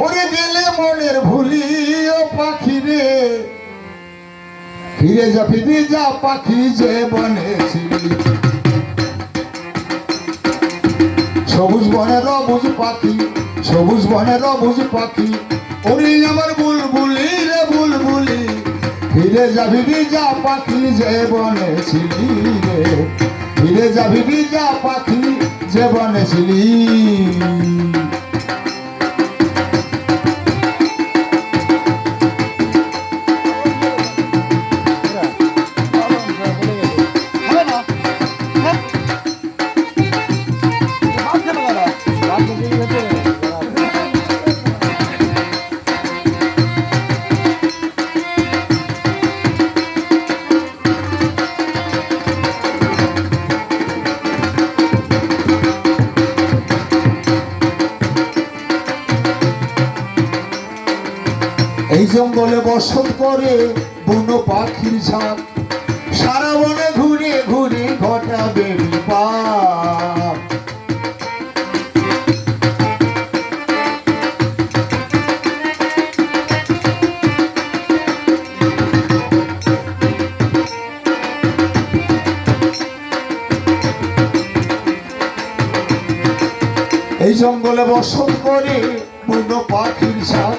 ওরে গেলে মনের ভুলি, ও পাখি রে। ফিরে যা ফিরে যা, পাখি যে বনেছিলি। সবুজ বনের অবুজ পাখি, সবুজ বনের অবুজ পাখি, ওরে আমার বুলবুলি রে বুলবুলি। ফিরে যাবি যা, পাখি যে বনেছিলি রে। ফিরে যাবি যা, পাখি যে বনেছিলি। এই জঙ্গলে বসত করে বুনো পাখির ঝাঁক সারা বনে ঘুরে ঘুরে ঘটাবে বিপাক এই জঙ্গলে বসত করে বুনো পাখির ঘুরে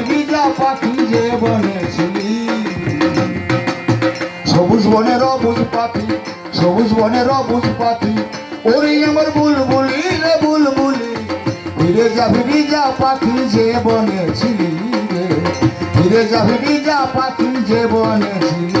ওরে আমার বুলবুলি রে বুলবুলি, ফিরে যাবি যা পাখি যে বনেছিলি রে। ফিরে যাবি যা পাখি যে বনেছিলি এই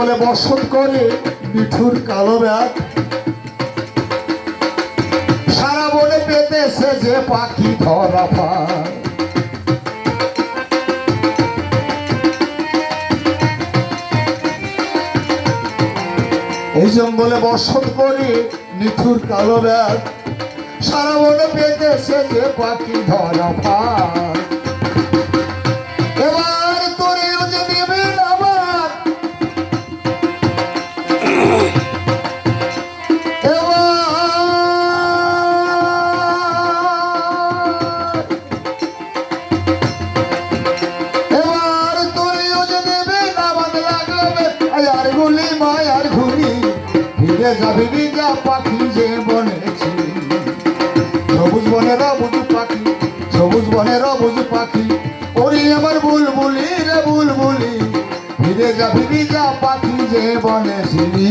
জঙ্গলে বসত করে মিঠুর কালো ব্যাগ সারা বনে পেতেছে যে পাখি ধরা এই জঙ্গলে বসত করে নিঠুর কালো ব্যাগ সারা বনে পেতেছে যে পাখি ধরা পায়। যাবি নিজা পাখি যে বনেছি সবুজ বনের অবুজ পাখি, সবুজ বনের অবুজ পাখি। ওরে আমার বুলবুলি রে বুলবুলি, ফিরে যাবি নিজা পাখি যে বনেছিলি